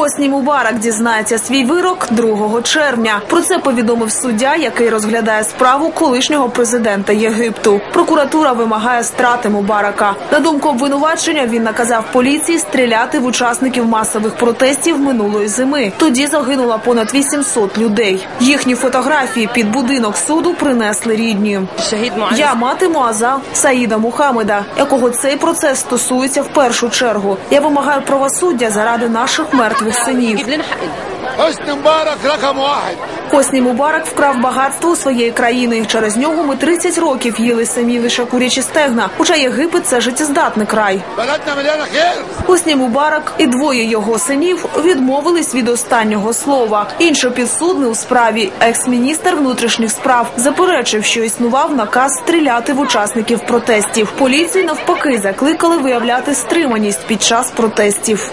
Хосні Мубарак дізнається свій вирок 2 червня. Про це повідомив суддя, який розглядає справу колишнього президента Єгипту. Прокуратура вимагає страти Мубарака. На думку обвинувачення, він наказав поліції стріляти в учасників масових протестів минулої зими. Тоді загинуло понад 800 людей. Їхні фотографії під будинок суду принесли рідні. Я мати Муаза Саїда Мухаммеда, якого цей процес стосується в першу чергу. Я вимагаю правосуддя заради наших мертвих синів. Хосні Мубарак Хосні Мубарак вкрав багатство у своєї країни. Через нього ми 30 років їли самі лише курячі стегна. Хоча Єгипет це життєздатний край. Хосні Мубарак і двоє його синів відмовились від останнього слова. Інший підсудний у справі екс-міністр внутрішніх справ заперечив, що існував наказ стріляти в учасників протестів. Поліції навпаки закликали виявляти стриманість під час протестів.